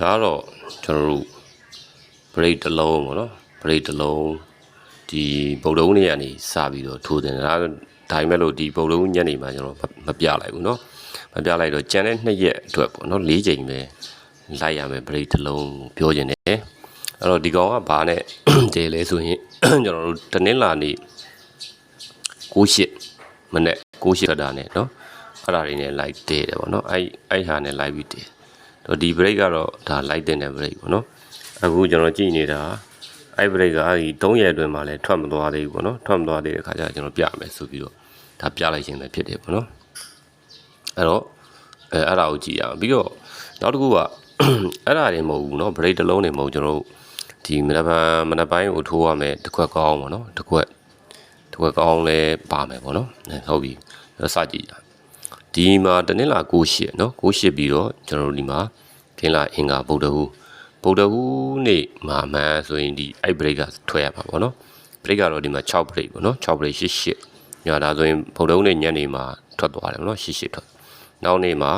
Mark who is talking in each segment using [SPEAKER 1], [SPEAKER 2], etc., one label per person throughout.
[SPEAKER 1] ဒါကတော့ကျွန်တော်တို့ break တစ်လုံးပေါ့နော် break တစ်လုံးဒီဗုဒ္ဓဦးနေ့ကနေစပြီးတော့ထိုးတယ်ဒါဒါပေမဲ့လို့ဒီဗုဒ္ဓဦးညနေမှာကျွန်တော်မပြလိုက်ဘူးเนาะမပြလိုက်တော့ကြံတဲ့နှစ်ရက်အတွက်ပေါ့เนาะ၄ချိန်ပဲလိုက်ရမယ် break တစ်လုံးပြောခြင်းတယ်အဲ့တော့ဒီကောင်ကဘာနဲ့ တဲလဲဆိုရင် ကျွန်တော်တို့တနင်္လာနေ့98မနေ့98ခါတာနဲ့เนาะအဲ့ဒါတွေနဲ့ live တဲတယ်ပေါ့เนาะအဲ့အဲ့ဟာနဲ့ live ပြီးတဲ တော့ဒီ break ကတော့ဒါ live တင်တဲ့ break ပေါ့เนาะအခုကျွန်တော်ကြည့်နေတာအဲ့ break ကဒီ3ရက်အတွင်းမှာလည်းထွက်မသွားသေးဘူးပေါ့เนาะထွက်မသွားသေးတဲ့ခါကျကျွန်တော်ပြမယ်ဆိုပြီးတော့ဒါပြလိုက်ခြင်းပဲဖြစ်တယ်ပေါ့เนาะအဲ့တော့အဲအဲ့ဒါကိုကြည့်ရအောင်ပြီးတော့နောက်တစ်ခုက အဲ့ဒါတွေမဟုတ်ဘူးเนาะ break တစ်လုံးတွေမဟုတ်ကျွန်တော်တို့ဒီမနက်ပိုင်းမနက်ပိုင်းကိုထိုးရမယ်တစ်ခွက်ကောင်းပေါ့เนาะတစ်ခွက်တစ်ခွက်ကောင်းလဲပါမယ်ပေါ့เนาะဟုတ်ပြီစကြည့်ရအောင် ဒီမှာတနင်္လာ68เนาะ68ပြီးတော့ကျွန်တော်တို့ဒီမှာခင်းလာအင်္ဂါဗုဒ္ဓဟူးဗုဒ္ဓဟူးနေ့မှာအမှန်ဆိုရင်ဒီအဲ့ break ကထွက်ရပါပေါ့เนาะ break ကတော့ဒီမှာ6 break ပေါ့เนาะ6 break 88ညဒါဆိုရင်ဗုဒ္ဓဟူးနေ့ညနေမှာထွက်သွားတယ်ပေါ့เนาะ88ထွက်နောက်နေ့မှာ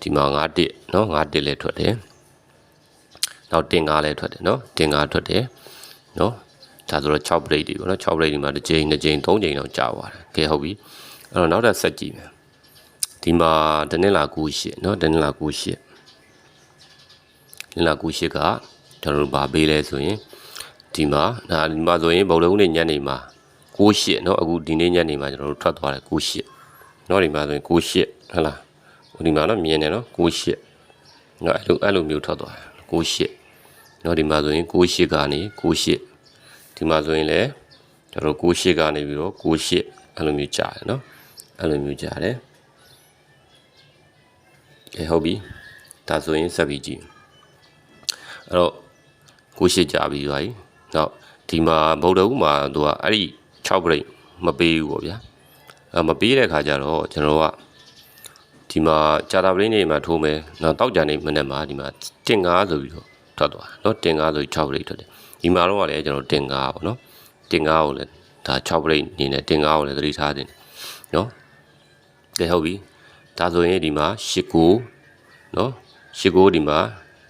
[SPEAKER 1] ဒီမှာ9တစ်เนาะ9တစ်လည်းထွက်တယ်နောက်တင်ကားလည်းထွက်တယ်เนาะတင်ကားထွက်တယ်เนาะဒါဆိုတော့6 break တွေပေါ့เนาะ6 break ဒီမှာတစ်ချိန်တစ်ချိန်သုံးချိန်တော့ကြာသွားတယ်ကဲဟုတ်ပြီအဲ့တော့နောက်ထပ်ဆက်ကြည့်မယ် ဒီမှာတနင်္လာ98เนาะတနင်္လာ98တနင်္လာ98ကကျွန်တော်တို့ဗာပေးလဲဆိုရင်ဒီမှာဒါဒီမှာဆိုရင်ဗုဒ္ဓဟူးနေ့ညနေမှာ98เนาะအခုဒီနေ့ညနေမှာကျွန်တော်တို့ထွက်သွားတယ်98เนาะဒီမှာဆိုရင်98ဟုတ်လားဟိုဒီမှာတော့မြင်တယ်เนาะ98เนาะအဲ့လိုအဲ့လိုမျိုးထွက်သွားတယ်98เนาะဒီမှာဆိုရင်98ကနေ98ဒီမှာဆိုရင်လည်းကျွန်တော်တို့98ကနေပြီးတော့98အဲ့လိုမျိုးကြာတယ်เนาะအဲ့လိုမျိုးကြာတယ် အဲဟုတ်ပြီဒါဆိုရင်ဆက်ပြီးကြည့်အဲ့တော့ကိုရှိကြပြီးသွားပြီတော့ဒီမှာဗုဒ္ဓဦးမှာသူကအဲ့ဒီ6ပြိတ်မပေးဘူးပေါ့ဗျာအဲမပေးတဲ့ခါကျတော့ကျွန်တော်ကဒီမှာဂျာတာပလင်းနေမှာထိုးမယ်နော်တောက်ကြနေမနေ့မှာဒီမှာတင်ကားဆိုပြီးတော့ထွက်သွားနော်တင်ကားဆိုပြီး6ပြိတ်ထွက်တယ်ဒီမှာတော့လည်းကျွန်တော်တင်ကားပေါ့နော်တင်ကားကိုလည်းဒါ6ပြိတ်နေနဲ့တင်ကားကိုလည်းသတိထားတယ်နော်ကဲဟုတ်ပြီ ဒါဆိုရင်ဒီမှာ89နော်89ဒီမှာ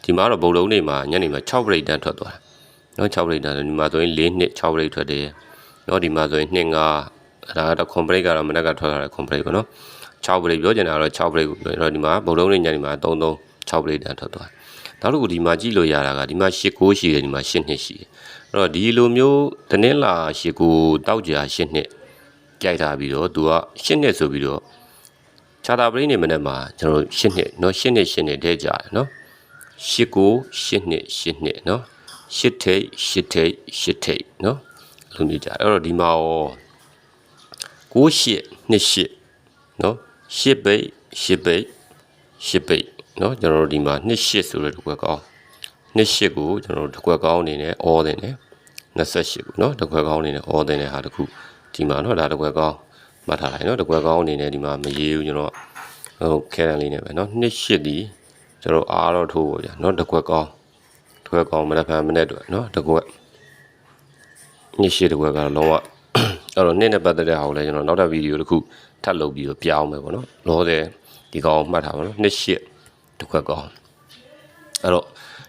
[SPEAKER 1] ဒီမှာတော့ဘုံလုံးနေမှာညနေမှာ6 break down ထွက်သွားတာနော်6 break down ဒီမှာဆိုရင်6နှစ်6 break ထွက်တယ်နော်ဒီမှာဆိုရင်2 5ဒါကတော့ complex ကတော့မနက်ကထွက်လာတဲ့ complex ပေါ့နော်6 break ပြောချင်တာကတော့6 break ကိုပြောတော့ဒီမှာဘုံလုံးနေညနေမှာ3 3 6 break down ထွက်သွားနောက်တစ်ခုဒီမှာကြည့်လို့ရတာကဒီမှာ89ရှိတယ်ဒီမှာ8နှစ်ရှိတယ်အဲ့တော့ဒီလိုမျိုးတနင်္လာ89တောက်ကြာ8နှစ်ကြိုက်ထားပြီးတော့သူက8နှစ်ဆိုပြီးတော့ ခြာတာပရင်းနေမနေ့မှာကျွန်တော်8နှစ်เนาะ8နှစ်8နှစ်တဲကြတယ်เนาะ8 9 8နှစ်8နှစ်เนาะရှစ်ထိတ်ရှစ်ထိတ်ရှစ်ထိတ်เนาะလူမျိုးကြအဲ့တော့ဒီမှာရော6ရှစ်2ရှစ်เนาะရှစ်ပိတ်ရှစ်ပိတ်ရှစ်ပိတ်เนาะကျွန်တော်တို့ဒီမှာ2ရှစ်ဆိုတဲ့တစ်ခွက်ကောင်း2ရှစ်ကိုကျွန်တော်တို့တစ်ခွက်ကောင်းအနေနဲ့အော်တယ်ね28ကိုเนาะတစ်ခွက်ကောင်းအနေနဲ့အော်တယ်ねဟာတစ်ခုဒီမှာเนาะဒါတစ်ခွက်ကောင်း မှတ်ထားလိုက်เนาะတစ်ခွက်ကောင်းအနေနဲ့ဒီမှာမရေးဘူးကျွန်တော်ဟုတ်ခဲရန်လေးနဲ့ပဲเนาะ2ရှစ်ဒီကျွန်တော်အားတော့ထိုးပါဗျာเนาะတစ်ခွက်ကောင်းတကွက်ကောင်မနက်ဖြန်မနေ့တော့เนาะတကွက်ညရှိတကွက်ကတော့လုံးဝအဲ့တော့နေ့နဲ့ပတ်သက်တဲ့ဟာကိုလည်းကျွန်တော်နောက်ထပ်ဗီဒီယိုတစ်ခုထပ်လုပ်ပြီးတော့ပြောင်းမယ်ပေါ့နော်လောဆယ်ဒီကောင်မှတ်ထားပါတော့နှစ်ရှိတကွက်ကောင်အဲ့တော့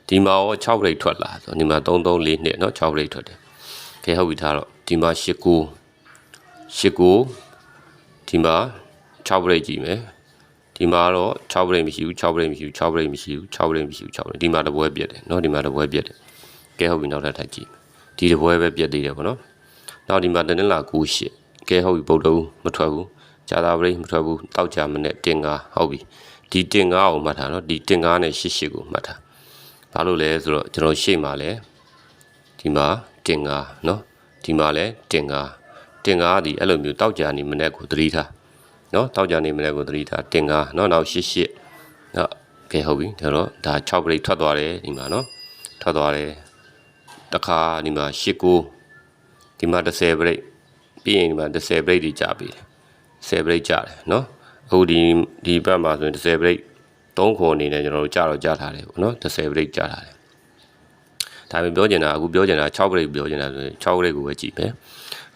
[SPEAKER 1] ဒီမှာရော6 grade ထွက်လာဆိုဒီမှာ334နှစ်เนาะ6 grade ထွက်တယ်ကဲဟုတ်ပြီထားတော့ဒီမှာ89 89 ဒီမှာ6 grade ကြည့်မယ်ဒီမှာတော့6 break မရှိဘူး6 break မရှိဘူး6 break မရှိဘူး6 break မရှိဘူး6 break ဒီမှာတပွဲပြက်တယ်เนาะဒီမှာတပွဲပြက်တယ်ကဲဟုတ်ပြီနောက်ထပ်ထိုက်ကြည့်ဒီတပွဲပဲပြက်သေးတယ်ပေါ့နော်နောက်ဒီမှာတနင်္လာ98ကဲဟုတ်ပြီဗုဒ္ဓဦးမထွက်ဘူးဂျာတာ break မထွက်ဘူးတောက်ကြမနဲ့တင်ကားဟုတ်ပြီဒီတင်ကားကိုမှတ်ထားเนาะဒီတင်ကားနဲ့88ကိုမှတ်ထားဘာလို့လဲဆိုတော့ကျွန်တော်ရှေ့မှာလဲဒီမှာတင်ကားเนาะဒီမှာလဲတင်ကား တင်ကားဒီအဲ့လိုမျိုးတောက်ကြနေမနဲ့ကိုသတိထားနော်တောက်ကြနေမလဲကိုသတိထားတင်ကားနော်နောက်ရှစ်ရှစ်နော်ကဲဟုတ်ပြီဒါတော့ဒါ6ပရိတ်ထွက်သွားတယ်ဒီမှာနော်ထွက်သွားတယ်တခါဒီမှာရှစ်ကိုဒီမှာ30ပရိတ်ပြီးရင်ဒီမှာ30ပရိတ်တွေကြာပြီ10ပရိတ်ကြာတယ်နော်အခုဒီဒီဘက်မှာဆိုရင်30ပရိတ်3ခွန်အနေနဲ့ကျွန်တော်တို့ကြာတော့ကြာထားတယ်ပေါ့နော်30ပရိတ်ကြာထားတယ်ဒါပေမဲ့ပြောချင်တာအခုပြောချင်တာ6ပရိတ်ပြောချင်တာဆိုရင်6ပရိတ်ကိုပဲကြည့်မယ်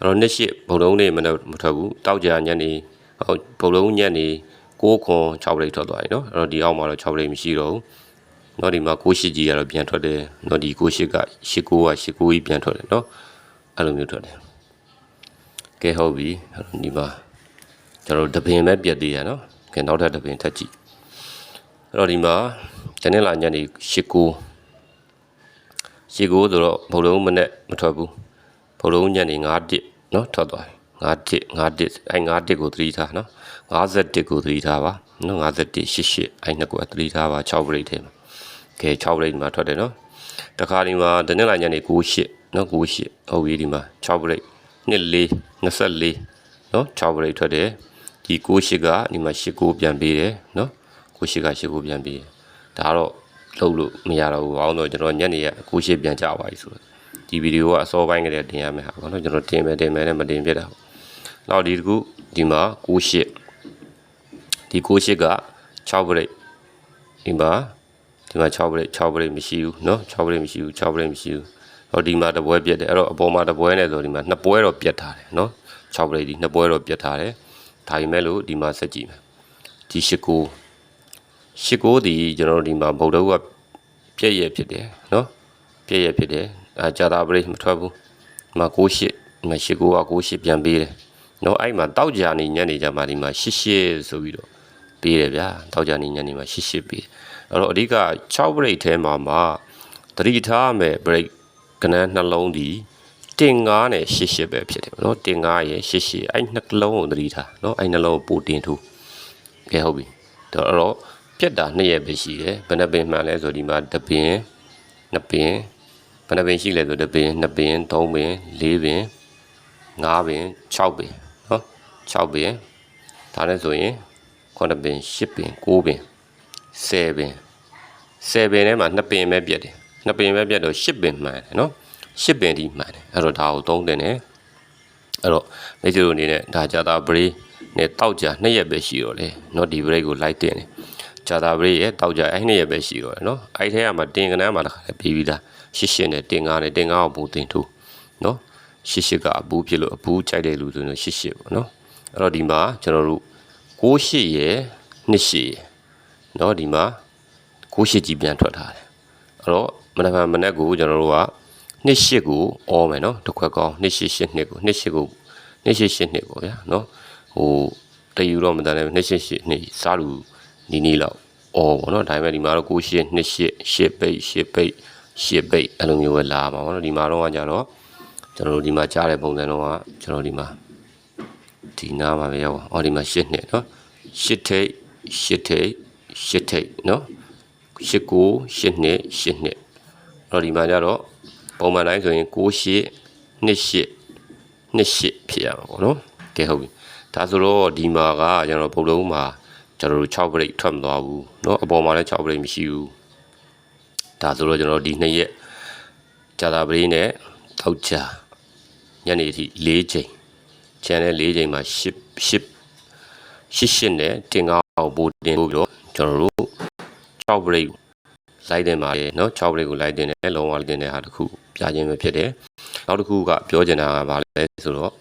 [SPEAKER 1] အဲ့တော့နှစ်ရှစ်ဘုံလုံးနေမထွက်ဘူးတောက်ကြညနေဟုတ်ဘုံလုံးညက်နေ6ခွန်6ပရိတ်ထွက်သွားပြီเนาะအဲ့တော့ဒီအောက်မှာတော့6ပရိတ်မရှိတော့ဘူး နော်ဒီမှာကိုရှိကြီးကတော့ပြန်ထွက်တယ်နော်ဒီကိုရှိကရှစ်ကိုကရှစ်ကိုကြီးပြန်ထွက်တယ်နော်အဲ့လိုမျိုးထွက်တယ်ကဲဟုတ်ပြီအဲ့တော့ဒီမှာကျွန်တော်တို့တပင်ပဲပြက်သေးရနော်ကဲနောက်ထပ်တပင်ထပ်ကြည့်အဲ့တော့ဒီမှာကျန်တဲ့လာညနေရှစ်ကိုရှစ်ကိုဆိုတော့ဘုံလုံးမနဲ့မထွက်ဘူးဘုံလုံးညနေ9တစ် နော်ထွက်သွားတယ်9တစ်9တစ်အဲ့9တစ်ကိုသတိထားနော်51ကိုသတိထားပါနော်51 88အဲ့နှစ်ကိုသတိထားပါ6ပရိတ်ထဲမှာကဲ6ပရိတ်မှာထွက်တယ်နော်တခါဒီမှာတနေ့လာညနေ98နော်98ဟုတ်ပြီဒီမှာ6ပရိတ်24 24နော်6ပရိတ်ထွက်တယ်ဒီ98ကဒီမှာ89ပြန်ပေးတယ်နော်98က89ပြန်ပေးတယ်ဒါကတော့လုံးလို့မရတော့ဘူးဘာလို့လဲကျွန်တော်ညနေက98ပြန်ကြပါပြီဆိုတော့ ဒီဗီဒီယိုကအစောပိုင်းကတည်းကတင်ရမယ်ဟာပေါ့နော်ကျွန်တော်တင်မယ်တင်မယ်နဲ့မတင်ပြတာပေါ့နောက်ဒီတကူဒီမှာ98ဒီ98က6ပရိတ်ဒီမှာဒီမှာ6ပရိတ်6ပရိတ်မရှိဘူးเนาะ6ပရိတ်မရှိဘူး6ပရိတ်မရှိဘူးဟောဒီမှာတပွဲပြတ်တယ်အဲ့တော့အပေါ်မှာတပွဲနဲ့ဆိုဒီမှာနှစ်ပွဲတော့ပြတ်ထားတယ်เนาะ6ပရိတ်ဒီနှစ်ပွဲတော့ပြတ်ထားတယ်ဒါပေမဲ့လို့ဒီမှာဆက်ကြည့်မယ်ဒီ89 89ဒီကျွန်တော်တို့ဒီမှာဗုဒ္ဓကပြည့်ရဖြစ်တယ်เนาะပြည့်ရဖြစ်တယ် အာဂျာတာပရိမထွက်ဘူးဒီမှာ68မ89က68ပြန်ပေးတယ်နော်အဲ့မှာတောက်ကြနေညနေကြမှာဒီမှာ88ဆိုပြီးတော့ပေးတယ်ဗျာတောက်ကြနေညနေမှာ88ပေးအဲ့တော့အဓိက6 break ထဲမှာမှာသတိထားရမယ် break ကဏ္ဍနှလုံးဒီတင်9နဲ့88ပဲဖြစ်တယ်နော်တင်9ရဲ့88အဲ့နှစ်လုံးကိုသတိထားနော်အဲ့နှလုံးကိုပိုတင်ထိုးကဲဟုတ်ပြီဒါတော့ပြက်တာနှစ်ရက်ပဲရှိတယ်ဘယ်နှပင်မှန်လဲဆိုဒီမှာတပင်နှစ်ပင် ယ်နှပင်ရှိလဲဆိုတပင်နှစ်ပင်သုံးပင်လေးပင်ငါးပင်6ပင်เนาะ6ပင်ဒါနဲ့ဆိုရင်9ပင်10ပင်9ပင်10ပင်10ပင်ထဲမှာ2ပင်ပဲပြက်တယ်2ပင်ပဲပြက်တော့10ပင်မှန်တယ်เนาะ10ပင်ဒီမှန်တယ်အဲ့တော့ဒါကိုသုံးတင်တယ်အဲ့တော့မိတ်ဆွေတို့အနေနဲ့ဒါကြတာဘရီနဲ့တောက်ကြနှစ်ရက်ပဲရှိတော့လေเนาะဒီဘရိတ်ကိုလိုက်တင်တယ်ဂျာတာဘရိတ်ရဲ့တောက်ကြအဲ့နှစ်ရက်ပဲရှိတော့တယ်เนาะအဲ့ထဲကမှတင်ကနန်းမှာတစ်ခါလည်းပြီးပြီးသား ရှစ်ရှစ်နဲ့တင်ကားနဲ့တင်ကားကိုဘူးတင်ထူနော်ရှစ်ရှစ်ကအဘူးဖြစ်လို့အဘူးကြိုက်တဲ့လူဆိုရင်ရှစ်ရှစ်ပေါ့နော်အဲ့တော့ဒီမှာကျွန်တော်တို့ကိုးရှစ်ရယ်နှစ်ရှစ်ရယ်နော်ဒီမှာကိုးရှစ်ကြီးပြန်ထွက်ထားတယ်အဲ့တော့မနက်မနက်ကိုကျွန်တော်တို့ကနှစ်ရှစ်ကိုအောမယ်နော်တစ်ခွက်ကောင်းနှစ်ရှစ်ရှစ်နှစ်ကိုနှစ်ရှစ်ကိုနှစ်ရှစ်ရှစ်နှစ်ပေါ့ဗျာနော်ဟိုတယူတော့မတန်လည်းနှစ်ရှစ်ရှစ်နှစ်စားလူနီးနီးလောက်အော်ပေါ့နော်ဒါပေမဲ့ဒီမှာတော့ကိုးရှစ်နှစ်ရှစ်ရှစ်ပိတ်ရှစ်ပိတ် ရှစ်ပိတ်အဲ့လိုမျိုးပဲလာမှာပေါ့เนาะဒီမှာတော့ကကြတော့ကျွန်တော်တို့ဒီမှာကြားတဲ့ပုံစံတော့ကကျွန်တော်ဒီမှာဒီနားမှာပဲရောက်ပါအော်ဒီမှာရှစ်နှစ်เนาะရှစ်ထိတ်ရှစ်ထိတ်ရှစ်ထိတ်เนาะရှစ်ကိုရှစ်နှစ်ရှစ်နှစ်အဲ့တော့ဒီမှာကြတော့ပုံမှန်တိုင်းဆိုရင်6ရှစ်နှစ်ရှစ်နှစ်ရှစ်ဖြစ်ရမှာပေါ့နော်ကဲဟုတ်ပြီဒါဆိုတော့ဒီမှာကကျွန်တော်ပုံလုံးမှာကျွန်တော်တို့6 break ထွက်မသွားဘူးเนาะအပေါ်မှာလည်း6 break မရှိဘူး ဒါဆိုတော့ကျွန်တော်ဒီနှစ်ရက်ဂျာတာပရိနဲ့တောက်ချာညနေအထိ၄ချိန်ချန်တဲ့၄ချိန်မှာ10 10 88နဲ့တင်ကောက်ပို့တင်ပို့ပြီးတော့ကျွန်တော်တို့6 break လိုက်တင်ပါတယ်เนาะ6 break ကိုလိုက်တင်တယ်လုံးဝလိုက်တင်တဲ့ဟာတစ်ခုပြခြင်းပဲဖြစ်တယ်နောက်တစ်ခုကပြောချင်တာကဘာလဲဆိုတော့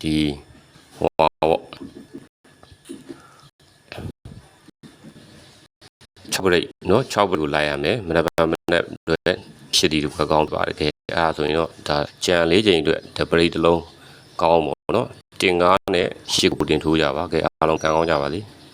[SPEAKER 1] ဒီဟောပေါ့ 6ဘရိတ်နော်6ဘရိတ်ကိုလိုက်ရမယ်မနက်ပိုင်းမနက်တွေဖြစ်တီတို့ကကောင်းပါတယ်ခဲအဲဒါဆိုရင်တော့ဒါကြံ၄ချိန်အတွက်ဒဘရိတ်တစ်လုံးကောင်းပါတော့နော်တင်ကားနဲ့ရှစ်ကိုတင်ထိုးကြပါခဲအားလုံးကံကောင်းကြပါစေ။